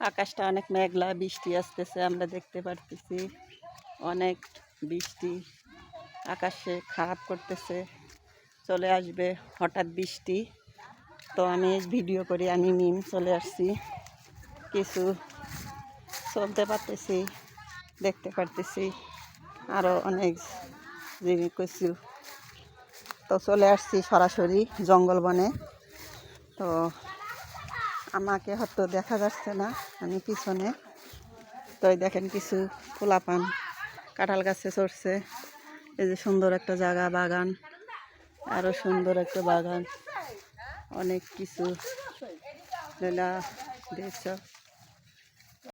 আকাশটা অনেক মেঘলা, বৃষ্টি আসতেছে, আমরা দেখতে পারতেছি। অনেক বৃষ্টি, আকাশে খারাপ করতেছে, চলে আসবে হঠাৎ বৃষ্টি। তো আমি ভিডিও করি, আমি নিম চলে আসছি। কিছু চলতে পারতেছি, দেখতে পারতেছি। আরও অনেক জিনিস কিছু। তো চলে আসছি সরাসরি জঙ্গল বনে। তো আমাকে হয়তো দেখা যাচ্ছে না, আমি পিছনে। তো দেখেন কিছু পোলাপান কাঁঠাল গাছে চড়ছে। এই যে সুন্দর একটা জায়গা, বাগান আরও সুন্দর একটা বাগান। অনেক কিছু দেখছ